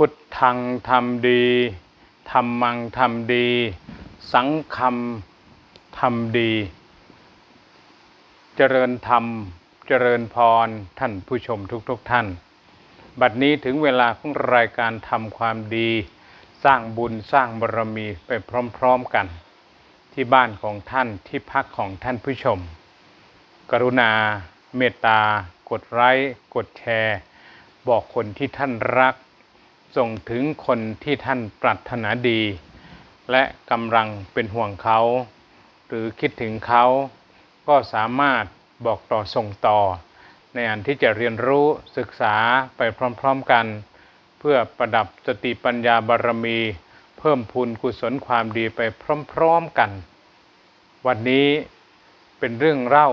พุทธังทำดีธรรมังทำดี สังฆัมทำดี เจริญธรรม เจริญพรท่านผู้ชมทุกๆทท่าน บัดนี้ถึงเวลาของรายการทำความดี สร้างบุญสร้างบารมีไปพร้อมๆกัน ที่บ้านของท่านที่พักของท่านผู้ชม กรุณา เมตตา กดไลค์กดแชร์ บอกคนที่ท่านรัก ส่งถึงคนที่ท่านปรารถนาดี และกำลังเป็นห่วงเขา หรือคิดถึงเขา ก็สามารถบอกต่อส่งต่อ ในอันที่จะเรียนรู้ศึกษาไปพร้อมๆกัน เพื่อประดับสติปัญญาบารมี เพิ่มพูนกุศลความดีไปพร้อมๆกัน วันนี้เป็นเรื่องเล่า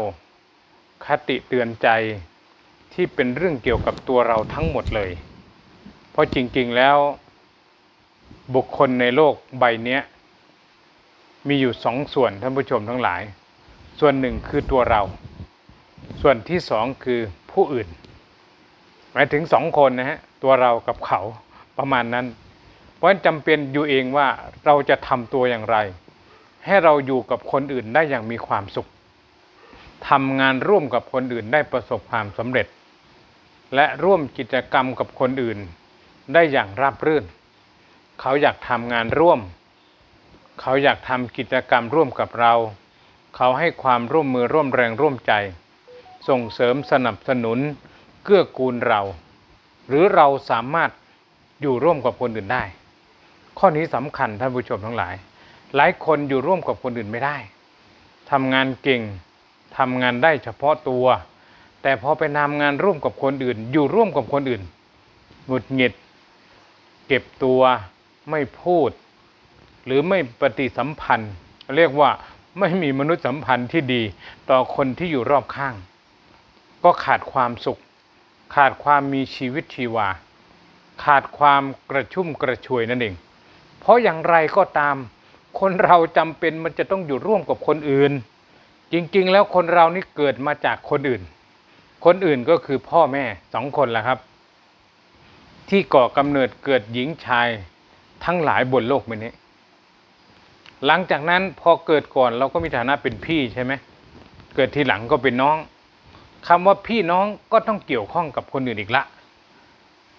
คติเตือนใจที่เป็นเรื่องเกี่ยวกับตัวเราทั้งหมดเลย เพราะจริง ๆ แล้วบุคคลในโลกใบนี้มีอยู่สองส่วนท่านผู้ชมทั้งหลาย ส่วนหนึ่งคือตัวเรา ส่วนที่สองคือผู้อื่น หมายถึงสองคนนะฮะ ตัวเรากับเขาประมาณนั้น เพราะฉะนั้นจำเป็นอยู่เองว่าเราจะทำตัวอย่างไร ให้เราอยู่กับคนอื่นได้อย่างมีความสุขทำงานร่วมกับคนอื่นได้ประสบความสำเร็จ และร่วมกิจกรรมกับคนอื่น ได้อย่างราบรื่น เขาอยากทำงานร่วม เขาอยากทำกิจกรรมร่วมกับเรา เขาให้ความร่วมมือร่วมแรงร่วมใจ ส่งเสริมสนับสนุน เกื้อกูลเรา หรือเราสามารถอยู่ร่วมกับคนอื่นได้ ข้อนี้สำคัญท่านผู้ชมทั้งหลาย หลายคนอยู่ร่วมกับคนอื่นไม่ได้ทำงานเก่งทำงานได้เฉพาะตัว แต่พอไปทำงานร่วมกับคนอื่น อยู่ร่วมกับคนอื่นหงุดหงิด เก็บตัวไม่พูด หรือไม่ปฏิสัมพันธ์ เรียกว่าไม่มีมนุษยสัมพันธ์ที่ดีต่อคนที่อยู่รอบข้าง ก็ขาดความสุข ขาดความมีชีวิตชีวา ขาดความกระชุ่มกระชวยนั่นเอง เพราะอย่างไรก็ตาม คนเราจำเป็นมันจะต้องอยู่ร่วมกับคนอื่น จริงๆ แล้วคนเรานี่เกิดมาจากคนอื่น คนอื่นก็คือพ่อแม่สองคนแหละครับ ที่ก่อกำเนิดเกิดหญิงชายทั้งหลายบนโลกใบนี้ หลังจากนั้นพอเกิดก่อนเราก็มีฐานะเป็นพี่ใช่ไหมเกิดทีหลังก็เป็นน้องคำว่าพี่น้องก็ต้องเกี่ยวข้องกับคนอื่นอีกละ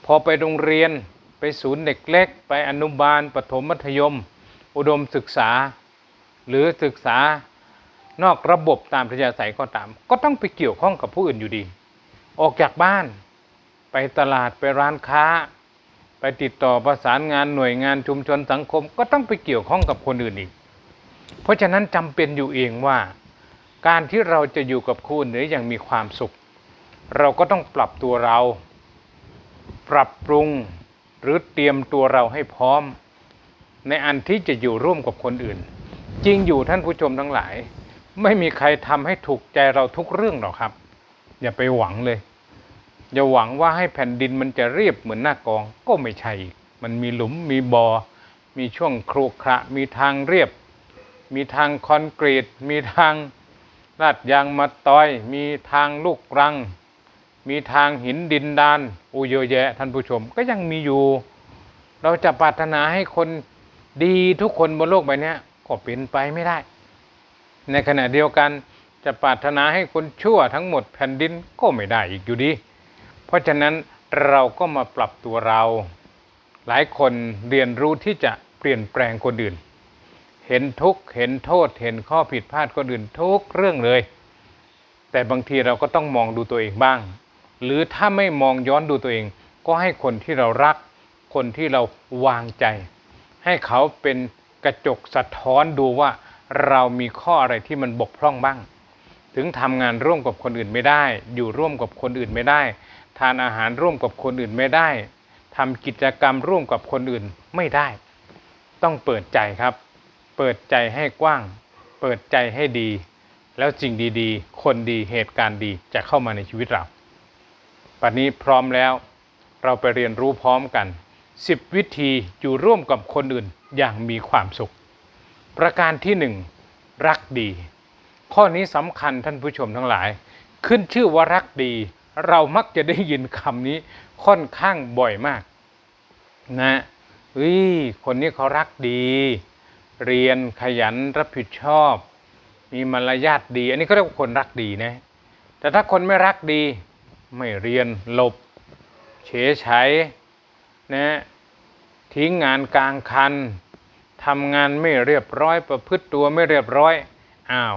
พอไปโรงเรียนไปศูนย์เด็กเล็ก ไปอนุบาลปฐมมัธยม อุดมศึกษา หรือศึกษานอกระบบตามทยาศัยก็ตาม ก็ต้องไปเกี่ยวข้องกับผู้อื่นอยู่ดี ออกจากบ้าน ไปตลาดไปร้านค้า ไปติดต่อประสานงานหน่วยงานชุมชนสังคม ก็ต้องไปเกี่ยวข้องกับคนอื่นอีก เพราะฉะนั้นจำเป็นอยู่เองว่า การที่เราจะอยู่กับคู่หรืออย่างมีความสุข เราก็ต้องปรับตัวเรา ปรับปรุงหรือเตรียมตัวเราให้พร้อม ในอันที่จะอยู่ร่วมกับคนอื่น จริงอยู่ท่านผู้ชมทั้งหลาย ไม่มีใครทำให้ถูกใจเราทุกเรื่องหรอกครับ อย่าไปหวังเลย อย่าหวังว่าให้แผ่นดินมันจะเรียบเหมือนหน้ากองก็ไม่ใช่ มันมีหลุมมีบอ่อมีช่วงครกคระมีทางเรียบ มีทางคอนกรีต มีทางลาดยางมาตอย มีทางลูกรัง มีทางหินดินดานอูเยะแยะท่านผู้ชมก็ยังมีอยู่ เราจะปรารถนาให้คนดีทุกคนบนโลกใบนี้ก็เป็นไปไม่ได้ ในขณะเดียวกันจะปรารถนาให้คนชั่วทั้งหมดแผ่นดินก็ไม่ได้อีกอยู่ดี ราะฉะนั้นเราก็มาปรับตัวเรา หลายคนเรียนรู้ที่จะเปลี่ยนแปลงคนอื่น เห็นทุกข์เห็นโทษ เห็นข้อผิดพลาดคนอื่นทุกเรื่องเลย แต่บางทีเราก็ต้องมองดูตัวเองบ้าง หรือถ้าไม่มองย้อนดูตัวเอง ก็ให้คนที่เรารัก คนที่เราวางใจ ให้เขาเป็นกระจกสะท้อนดูว่าเรามีข้ออะไรที่มันบกพร่องบ้าง ถึงทำงานร่วมกับคนอื่นไม่ได้ อยู่ร่วมกับคนอื่นไม่ได้ ทานอาหารร่วมกับคนอื่นไม่ได้ทำกิจกรรมร่วมกับคนอื่นไม่ได้ ต้องเปิดใจครับ เปิดใจให้กว้าง เปิดใจให้ดี แล้วสิ่งดีๆ คนดีเหตุการณ์ดีจะเข้ามาในชีวิตเราปัจนี้พร้อมแล้วเราไปเรียนรู้พร้อมกัน 10 วิธีอยู่ร่วมกับคนอื่นอย่างมีความสุข ประการที่หนึ่งรักดี ข้อนี้สำคัญท่านผู้ชมทั้งหลาย ขึ้นชื่อว่ารักดี เรามักจะได้ยินคำนี้ค่อนข้างบ่อยมาก นะเฮ้ยคนนี้เขารักดี เรียนขยันรับผิดชอบ มีมารยาทดี อันนี้เขาเรียกว่าคนรักดีนะ แต่ถ้าคนไม่รักดี ไม่เรียนหลบ เฉยใช้นะทิ้งงานกลางคันทำงานไม่เรียบร้อย ประพฤติตัวไม่เรียบร้อยอ้าว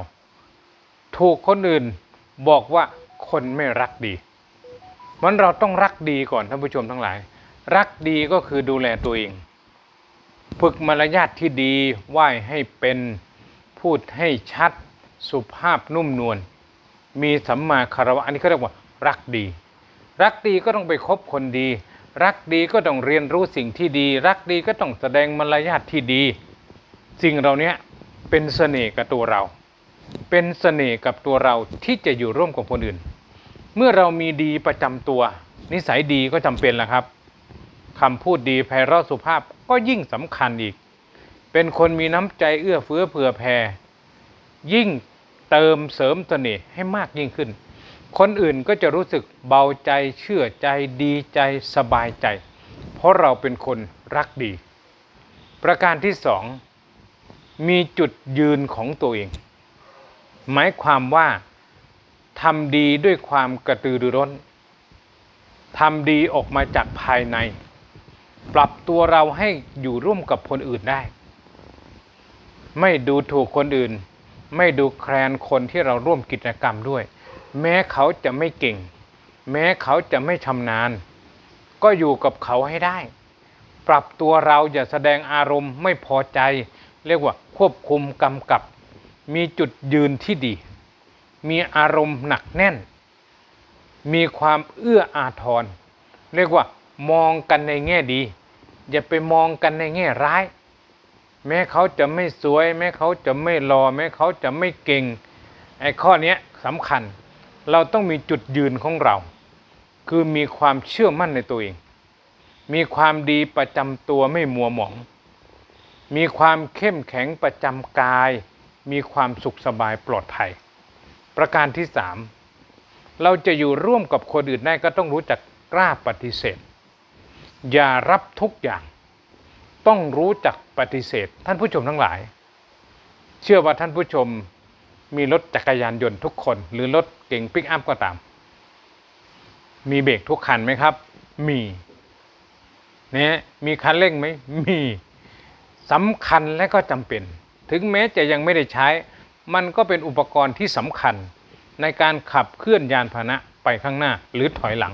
ถูกคนอื่นบอกว่าคนไม่รักดี มันเราต้องรักดีก่อนท่านผู้ชมทั้งหลาย รักดีก็คือดูแลตัวเอง ฝึกมารยาทที่ดีไหว้ให้เป็นพูดให้ชัดสุภาพนุ่มนวลมีสัมมาคารวะอันนี้เขาเรียกว่า รักดี รักดีก็ต้องไปคบคนดี รักดีก็ต้องเรียนรู้สิ่งที่ดี รักดีก็ต้องแสดงมารยาทที่ดี สิ่งเหล่านี้เป็นเสน่ห์กับตัวเรา เป็นเสน่ห์กับตัวเราที่จะอยู่ร่วมกับคนอื่น เมื่อเรามีดีประจำตัว นิสัยดีก็จำเป็นแล้วครับคำพูดดีไพเราะสุภาพก็ยิ่งสำคัญอีก เป็นคนมีน้ำใจเอื้อเฟื้อเผื่อแผ่ ยิ่งเติมเสริมเสน่ห์ให้มากยิ่งขึ้น คนอื่นก็จะรู้สึกเบาใจเชื่อใจดีใจสบายใจ เพราะเราเป็นคนรักดี ประการที่สองมีจุดยืนของตัวเอง หมายความว่า ทำดีด้วยความกระตือรือร้นทำดีออกมาจากภายใน ปรับตัวเราให้อยู่ร่วมกับคนอื่นได้ ไม่ดูถูกคนอื่น ไม่ดูแคลนคนที่เราร่วมกิจกรรมด้วย แม้เขาจะไม่เก่ง แม้เขาจะไม่ชำนาญ ก็อยู่กับเขาให้ได้ ปรับตัวเราอย่าแสดงอารมณ์ไม่พอใจ เรียกว่าควบคุมกำกับ มีจุดยืนที่ดี มีอารมณ์หนักแน่น มีความเอื้ออาทร เรียกว่ามองกันในแง่ดี อย่าไปมองกันในแง่ร้าย แม้เขาจะไม่สวย แม้เขาจะไม่รอแม้เขาจะไม่เก่งไอ้ข้อนี้สำคัญ เราต้องมีจุดยืนของเรา คือมีความเชื่อมั่นในตัวเอง มีความดีประจำตัวไม่มัวหมอง มีความเข้มแข็งประจำกาย มีความสุขสบายปลอดภัย ประการที่สามเราจะอยู่ร่วมกับคนอื่นได้ก็ต้องรู้จักกล้าปฏิเสธ อย่ารับทุกอย่าง ต้องรู้จักปฏิเสธ ท่านผู้ชมทั้งหลาย เชื่อว่าท่านผู้ชมมีรถจักรยานยนต์ทุกคน หรือรถเก่งปิกอัพก็ตาม มีเบรกทุกคันไหมครับ มีเนี่ยมีคันเร่งไหมมีสำคัญและก็จำเป็น ถึงแม้จะยังไม่ได้ใช้ มันก็เป็นอุปกรณ์ที่สำคัญในการขับเคลื่อนยานพาหนะไปข้างหน้าหรือถอยหลัง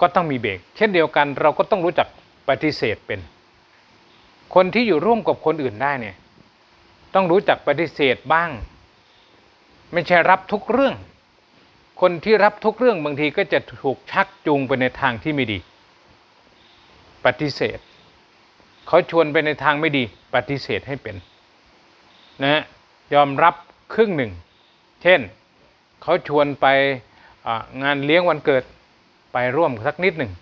ก็ต้องมีเบรกเช่นเดียวกันเราก็ต้องรู้จักปฏิเสธเป็น คนที่อยู่ร่วมกับคนอื่นได้เนี่ยต้องรู้จักปฏิเสธบ้าง ไม่ใช่รับทุกเรื่อง คนที่รับทุกเรื่องบางทีก็จะถูกชักจูงไปในทางที่ไม่ดี ปฏิเสธเขาชวนไปในทางไม่ดี ปฏิเสธให้เป็น นะ ยอมรับครึ่งหนึ่ง เช่นเขาชวนไปงานเลี้ยงวันเกิดไปร่วมสักนิดหนึ่ง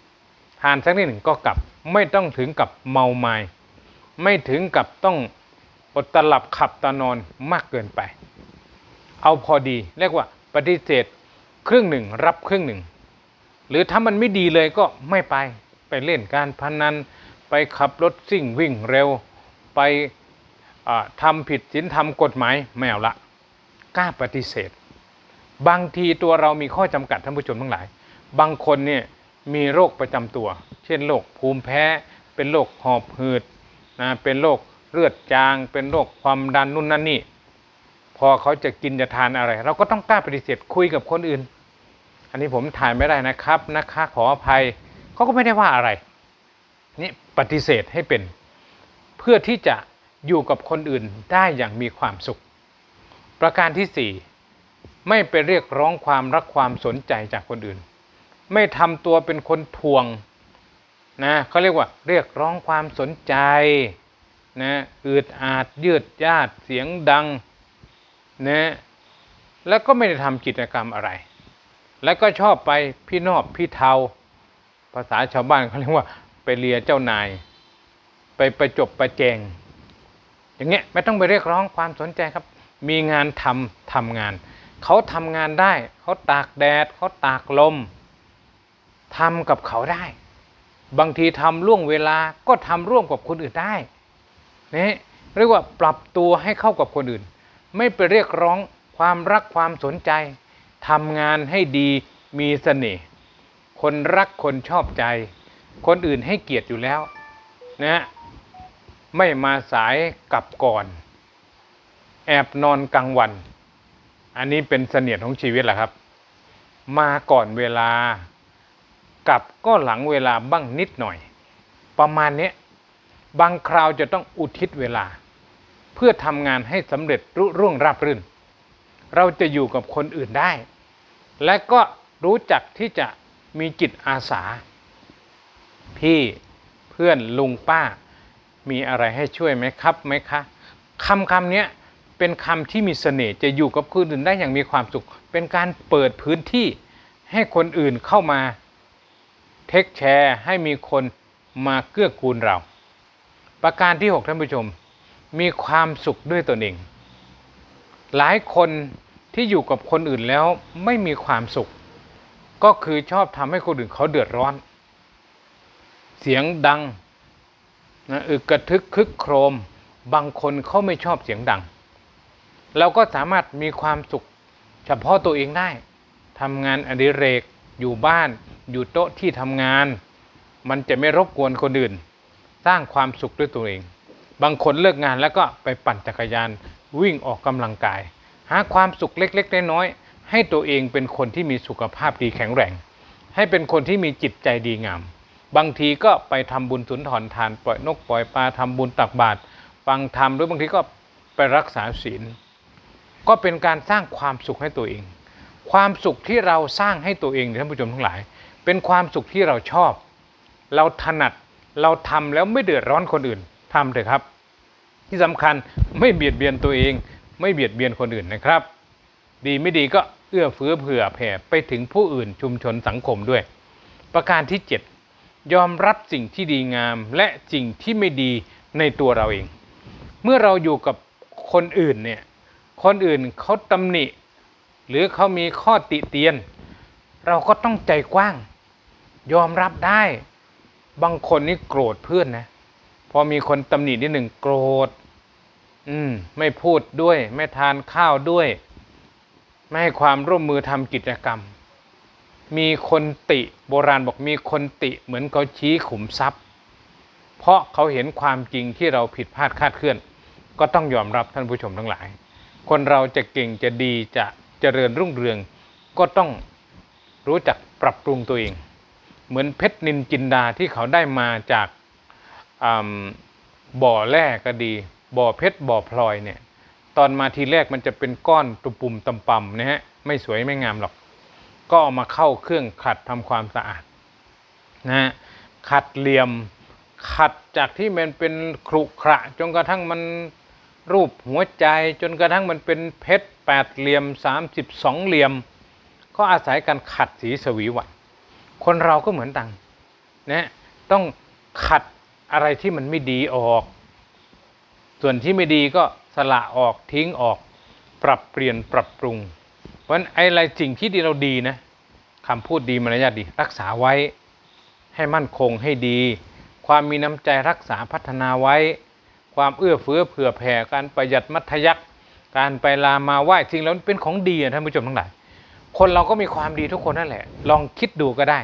ทานสักนิดหนึ่งก็กลับ ไม่ต้องถึงกับเมาไมา้ไม่ถึงกับต้องอดตลับขับตานอนมากเกินไป เอาพอดีเรียกว่าปฏิเสธครึ่งหนึ่งรับครึ่งหนึ่ง หรือถ้ามันไม่ดีเลยก็ไม่ไปไปเล่นการพนัน ไปขับรถซิ่งวิ่งเร็ว ไป ทำผิดศีลธรรมกฎหมายไม่เอาละกล้าปฏิเสธ บางทีตัวเรามีข้อจำกัดท่านผู้ชมทั้งหลาย บางคนเนี่ยมีโรคประจำตัว เช่นโรคภูมิแพ้ เป็นโรคหอบหืดนะเป็นโรคเลือดจาง เป็นโรคความดันนู่นนั่นนี่ พอเขาจะกินจะทานอะไร เราก็ต้องกล้าปฏิเสธคุยกับคนอื่น อันนี้ผมถ่ายไม่ได้นะครับนะคะขออภัยเขาก็ไม่ได้ว่าอะไรนี่ปฏิเสธให้เป็น เพื่อที่จะ อยู่กับคนอื่นได้อย่างมีความสุข ประการที่สี่ไม่ไปเรียกร้องความรักความสนใจจากคนอื่น ไม่ทำตัวเป็นคนทวงนะเขาเรียกว่าเรียกร้องความสนใจนะอืดอาดยืดยาดเสียงดังนะแล้วก็ไม่ได้ทำกิจกรรมอะไร แล้วก็ชอบไปพี่นอบพี่เทา ภาษาชาวบ้านเขาเรียกว่าไปเลียเจ้านาย ไปประจบประแจง อย่างเงี้ยไม่ต้องไปเรียกร้องความสนใจครับ มีงานทำทำงาน เขาทำงานได้เขาตากแดดเขาตากลมทำกับเขาได้ บางทีทำล่วงเวลาก็ทำร่วมกับคนอื่นได้นี่เรียกว่าปรับตัวให้เข้ากับคนอื่น ไม่ไปเรียกร้องความรักความสนใจทำงานให้ดีมีเสน่ห์คนรักคนชอบใจ คนอื่นให้เกียรติอยู่แล้วนะ ไม่มาสายกลับก่อน แอบนอนกลางวัน อันนี้เป็นเสนียดของชีวิตแหละครับ มาก่อนเวลากลับก็หลังเวลาบ้างนิดหน่อย ประมาณนี้บางคราวจะต้องอุทิศเวลา เพื่อทำงานให้สำเร็จรุ่ร่วงราบรื่น เราจะอยู่กับคนอื่นได้ และก็รู้จักที่จะมีจิตอาสา พี่เพื่อนลุงป้า มีอะไรให้ช่วยไหมครับไหมคะคำคำนี้เป็นคำที่มีเสน่ห์จะอยู่กับคนอื่นได้อย่างมีความสุข เป็นการเปิดพื้นที่ให้คนอื่นเข้ามาเทคแชร์ให้มีคนมาเกื้อกูลเรา ประการที่ 6 ท่านผู้ชม มีความสุขด้วยตนเอง หลายคนที่อยู่กับคนอื่นแล้วไม่มีความสุข ก็คือชอบทำให้คนอื่นเขาเดือดร้อน เสียงดัง นะอึกกระทึกคึกโครม บางคนเขาไม่ชอบเสียงดัง เราก็สามารถมีความสุขเฉพาะตัวเองได้ทำงานอดิเรกอยู่บ้าน อยู่โต๊ะที่ทำงาน มันจะไม่รบกวนคนอื่น สร้างความสุขด้วยตัวเอง บางคนเลิกงานแล้วก็ไปปั่นจักรยานวิ่งออกกำลังกาย หาความสุขเล็กๆน้อยๆให้ตัวเองเป็นคนที่มีสุขภาพดีแข็งแรง ให้เป็นคนที่มีจิตใจดีงาม บางทีก็ไปทำบุญสุนทรทานปล่อยนกปล่อยปลาทำบุญตักบาตรฟังธรรมหรือบางทีก็ไปรักษาศีล ก็เป็นการสร้างความสุขให้ตัวเอง ความสุขที่เราสร้างให้ตัวเองท่านผู้ชมทั้งหลาย เป็นความสุขที่เราชอบ เราถนัดเราทำแล้วไม่เดือดร้อนคนอื่นทำเถอะครับ ที่สำคัญไม่เบียดเบียนตัวเอง ไม่เบียดเบียนคนอื่นนะครับ ดีไม่ดีก็เอื้อเฟื้อเผื่อแผ่ไปถึงผู้อื่นชุมชนสังคมด้วย ประการที่ 7 ยอมรับสิ่งที่ดีงามและสิ่งที่ไม่ดีในตัวเราเอง เมื่อเราอยู่กับคนอื่นเนี่ยคนอื่นเขาตำหนิ หรือเขามีข้อติเตียน เราก็ต้องใจกว้าง ยอมรับได้ บางคนนี่โกรธเพื่อนนะพอมีคนตำหนินิดหนึ่งโกรธ อืม ไม่พูดด้วย ไม่ทานข้าวด้วย ไม่ให้ความร่วมมือทำกิจกรรม มีคนติโบราณบอกมีคนติเหมือนเขาชี้ขุมทรัพย์ เพราะเขาเห็นความจริงที่เราผิดพลาดคาดเคลื่อน ก็ต้องยอมรับท่านผู้ชมทั้งหลาย คนเราจะเก่งจะดีจะเจริญรุ่งเรือง ก็ต้องรู้จักปรับปรุงตัวเอง เหมือนเพชรนินจินดาที่เขาได้มาจากบ่อแร่ก็ดี บ่อเพชรบ่อพลอยเนี่ยตอนมาทีแรกมันจะเป็นก้อนตุปุ่มตำปำนะฮะไม่สวยไม่งามหรอก ก็เอามาเข้าเครื่องขัดทำความสะอาดนะขัดเหลี่ยม ขัดจากที่มันเป็นขรุขระจนกระทั่งมันรูปหัวใจจนกระทั่งมันเป็นเพชรแปดเหลี่ยมสามสิบสองเหลี่ยม ก็อาศัยการขัดสีสวีวันคนเราก็เหมือนตังนะต้องขัดอะไรที่มันไม่ดีออก ส่วนที่ไม่ดีก็สละออกทิ้งออก ปรับเปลี่ยนปรับปรุง เพราะฉะนั้นไอ้อะไรสิ่งที่ดีเราดีนะคำพูดดีมารยาทดี รักษาไว้ให้มั่นคงให้ดี ความมีน้ำใจรักษาพัฒนาไว้ ความเอื้อเฟื้อเผื่อแผ่การประหยัดมัธยักการไปลามาไหว้สิ่งเหล่านี้เป็นของดีอะท่านผู้ชมทั้งหลายคนเราก็มีความดีทุกคนนั่นแหละ ลองคิดดูก็ได้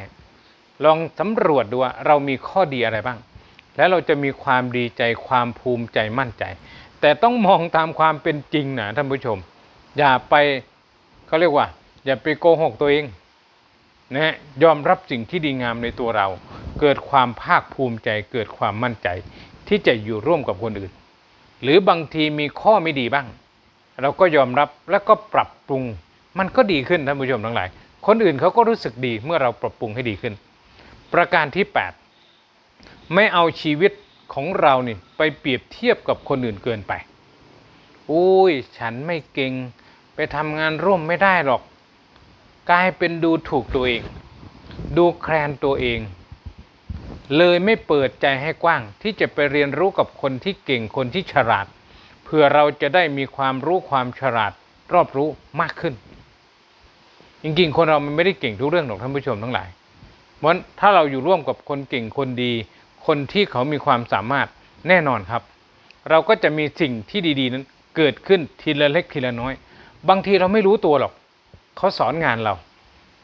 ลองสำรวจดูว่าเรามีข้อดีอะไรบ้าง แล้วเราจะมีความดีใจความภูมิใจมั่นใจ แต่ต้องมองตามความเป็นจริงนะท่านผู้ชม อย่าไป เขาเรียกว่า อย่าไปโกหกตัวเองนะฮะยอมรับสิ่งที่ดีงามในตัวเรา เกิดความภาคภูมิใจ เกิดความมั่นใจ ที่จะอยู่ร่วมกับคนอื่น หรือบางทีมีข้อไม่ดีบ้าง เราก็ยอมรับแล้วก็ปรับปรุง มันก็ดีขึ้นท่านผู้ชมทั้งหลาย คนอื่นเขาก็รู้สึกดีเมื่อเราปรับปรุงให้ดีขึ้น ประการที่ 8 ไม่เอาชีวิตของเรานี่ไปเปรียบเทียบกับคนอื่นเกินไปอุ้ยฉันไม่เก่ง ไปทำงานร่วมไม่ได้หรอก กลายเป็นดูถูกตัวเอง ดูแคลนตัวเอง เลยไม่เปิดใจให้กว้างที่จะไปเรียนรู้กับคนที่เก่งคนที่ฉลาด เพื่อเราจะได้มีความรู้ความฉลาดรอบรู้มากขึ้น จริงๆ คนเรามันไม่ได้เก่งทุกเรื่องหรอกท่านผู้ชมทั้งหลายเพราะถ้าเราอยู่ร่วมกับคนเก่งคนดี คนที่เขามีความสามารถแน่นอนครับ เราก็จะมีสิ่งที่ดีๆนั้นเกิดขึ้นทีละเล็กทีละน้อย บางทีเราไม่รู้ตัวหรอกเขาสอนงานเรา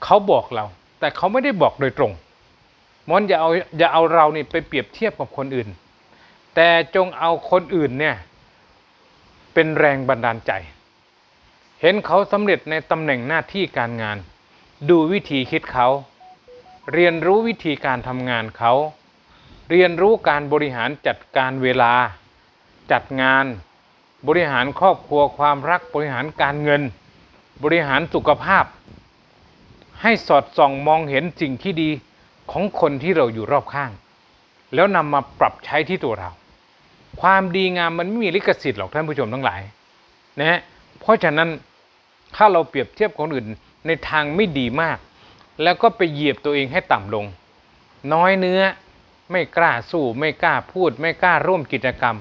เขาบอกเรา แต่เขาไม่ได้บอกโดยตรงมันอย่าเอาอย่าเอาเรานี่ไปเปรียบเทียบกับคนอื่น แต่จงเอาคนอื่นเนี่ยเป็นแรงบันดาลใจ เห็นเขาสำเร็จในตำแหน่งหน้าที่การงาน ดูวิธีคิดเขา เรียนรู้วิธีการทำงานเขา เรียนรู้การบริหารจัดการเวลา จัดงาน บริหารครอบครัวความรักบริหารการเงิน บริหารสุขภาพ ให้สอดส่องมองเห็นสิ่งที่ดีของคนที่เราอยู่รอบข้าง แล้วนำมาปรับใช้ที่ตัวเรา ความดีงามมันไม่มีลิขสิทธิ์หรอกท่านผู้ชมทั้งหลายนะฮะเพราะฉะนั้นถ้าเราเปรียบเทียบคนอื่นในทางไม่ดีมาก แล้วก็ไปเหยียบตัวเองให้ต่ำลง น้อยเนื้อไม่กล้าสู้ไม่กล้าพูด ไม่กล้าร่วมกิจกรรม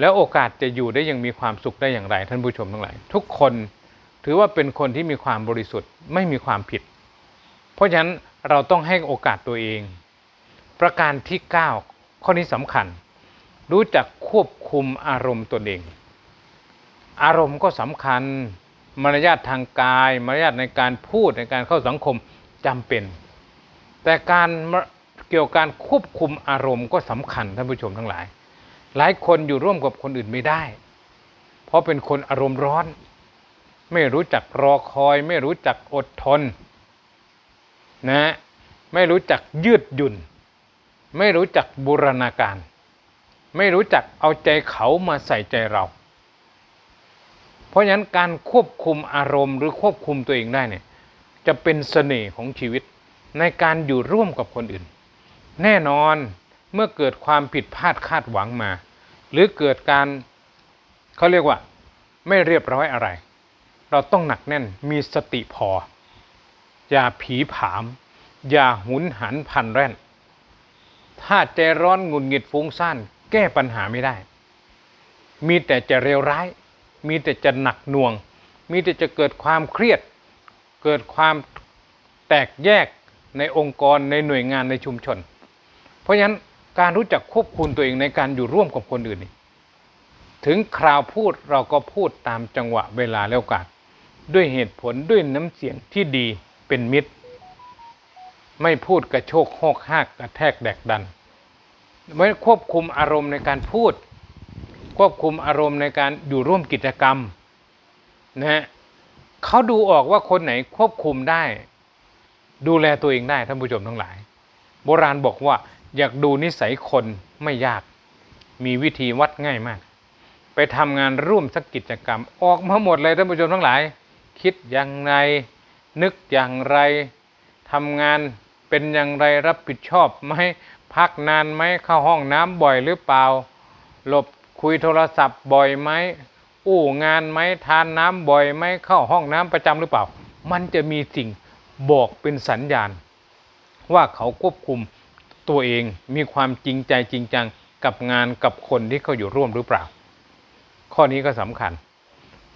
แล้วโอกาสจะอยู่ได้อยังมีความสุขได้อย่างไร ท่านผู้ชมทั้งหลายทุกคนถือว่าเป็นคนที่มีความบริสุทธิ์ไม่มีความผิด เพราะฉะนั้นเราต้องให้โอกาสตัวเอง ประการที่ 9 ข้อนี้สำคัญ รู้จักควบคุมอารมณ์ตนเอง อารมณ์ก็สำคัญมารยาททางกายมารยาทในการพูดในการเข้าสังคมจำเป็น แต่การเกี่ยวกับการควบคุมอารมณ์ก็สำคัญท่านผู้ชมทั้งหลาย หลายคนอยู่ร่วมกับคนอื่นไม่ได้ เพราะเป็นคนอารมณ์ร้อน ไม่รู้จักรอคอย ไม่รู้จักอดทนนะไม่รู้จักยืดหยุ่น ไม่รู้จักบูรณาการ ไม่รู้จักเอาใจเขามาใส่ใจเรา เพราะฉะนั้นการควบคุมอารมณ์หรือควบคุมตัวเองได้เนี่ยจะเป็นเสน่ห์ของชีวิตในการอยู่ร่วมกับคนอื่น แน่นอน เมื่อเกิดความผิดพลาดคาดหวังมา หรือเกิดการเขาเรียกว่า ไม่เรียบร้อยอะไร เราต้องหนักแน่นมีสติพอ อย่าผีผาม อย่าหุนหันพันแร่น ถ้าใจร้อนงุดหงิดฟุ้งซ่านแก้ปัญหาไม่ได้ มีแต่จะเร็วร้าย มีแต่จะหนักหน่วง มีแต่จะเกิดความเครียด เกิดความแตกแยกในองค์กรในหน่วยงานในชุมชน เพราะฉะนั้น การรู้จักควบคุมตัวเองในการอยู่ร่วมกับคนอื่นนี่ถึงคราวพูดเราก็พูดตามจังหวะเวลาแล้วกันด้วยเหตุผลด้วยน้ำเสียงที่ดีเป็นมิตร ไม่พูดกระโชกหกหากกระแทกแดกดันไม่ควบคุมอารมณ์ในการพูด ควบคุมอารมณ์ในการอยู่ร่วมกิจกรรมนะฮะเขาดูออกว่าคนไหนควบคุมได้ ดูแลตัวเองได้ท่านผู้ชมทั้งหลาย โบราณบอกว่า อยากดูนิสัยคนไม่ยาก มีวิธีวัดง่ายมาก ไปทำงานร่วมสักกิจกรรม ออกมาหมดเลยท่านผู้ชมทั้งหลาย คิดอย่างไร นึกอย่างไรทำงานเป็นอย่างไรรับผิดชอบไหมพักนานไหมเข้าห้องน้ำบ่อยหรือเปล่า หลบคุยโทรศัพท์บ่อยไหมอู้งานไหมทานน้ำบ่อยไหมเข้าห้องน้ำประจำหรือเปล่า มันจะมีสิ่งบอกเป็นสัญญาณ ว่าเขาควบคุม ตัวเองมีความจริงใจจริงจังกับงานกับคนที่เขาอยู่ร่วมหรือเปล่า ข้อนี้ก็สำคัญ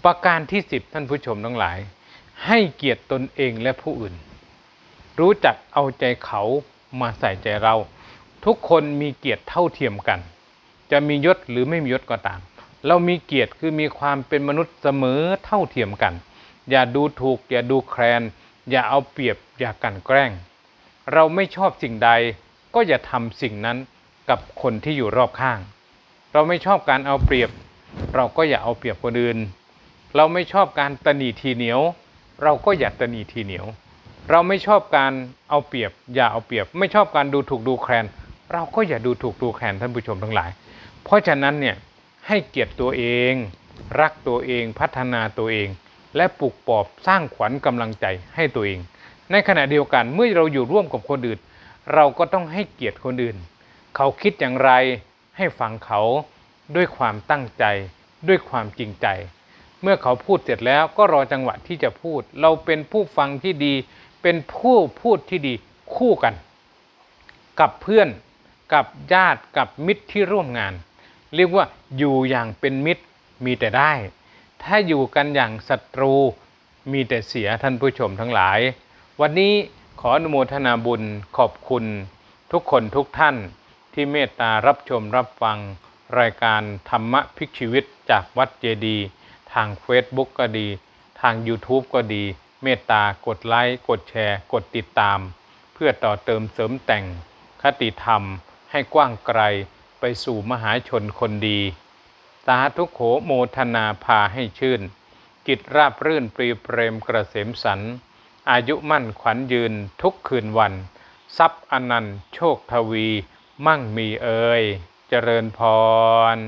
ประการที่สิบท่านผู้ชมทั้งหลาย ให้เกียรติตนเองและผู้อื่น รู้จักเอาใจเขามาใส่ใจเรา ทุกคนมีเกียรติเท่าเทียมกัน จะมียศหรือไม่มียศก็ตาม เรามีเกียรติคือมีความเป็นมนุษย์เสมอเท่าเทียมกัน อย่าดูถูก อย่าดูแคลนอย่าเอาเปรียบอย่ากกันแกล้ง เราไม่ชอบสิ่งใด ก็อย่าทำสิ่งนั้นกับคนที่อยู่รอบข้าง เราไม่ชอบการเอาเปรียบ เราก็อย่าเอาเปรียบคนอื่น เราไม่ชอบการตนีทีเหนียว เราก็อย่าตนีทีเหนียว เราไม่ชอบการเอาเปรียบ อย่าเอาเปรียบ ไม่ชอบการดูถูกดูแคลน เราก็อย่าดูถูกดูแคลนท่านผู้ชมทั้งหลาย เพราะฉะนั้นเนี่ยให้เกียรติตัวเอง รักตัวเองพัฒนาตัวเอง และปลุกปอบสร้างขวัญกำลังใจให้ตัวเอง ในขณะเดียวกันเมื่อเราอยู่ร่วมกับคนอื่น เราก็ต้องให้เกียรติคนอื่น เขาคิดอย่างไรให้ฟังเขาด้วยความตั้งใจ ด้วยความจริงใจ เมื่อเขาพูดเสร็จแล้วก็รอจังหวะที่จะพูด เราเป็นผู้ฟังที่ดี เป็นผู้พูดที่ดีคู่กัน กับเพื่อน กับญาติกับมิตรที่ร่วมงาน เรียกว่าอยู่อย่างเป็นมิตรมีแต่ได้ ถ้าอยู่กันอย่างศัตรูมีแต่เสียท่านผู้ชมทั้งหลาย วันนี้ ขออนุโมทนาบุญขอบคุณทุกคนทุกท่านที่เมตตารับชมรับฟังรายการธรรมะพิกชีวิตจากวัดเจดีย์ทาง Facebook ก็ดี ทาง YouTube ก็ดี เมตตากดไลค์กดแชร์ กดติดตาม เพื่อต่อเติมเสริมแต่งคติธรรมให้กว้างไกลไปสู่มหาชนคนดีสาธุโขโมทนาพาให้ชื่นกิจราบรื่นปรีเปรมกระเสมสัน อายุมั่นขวัญยืนทุกคืนวัน ทรัพย์อนันต์โชคทวี มั่งมีเอ่ยเจริญพร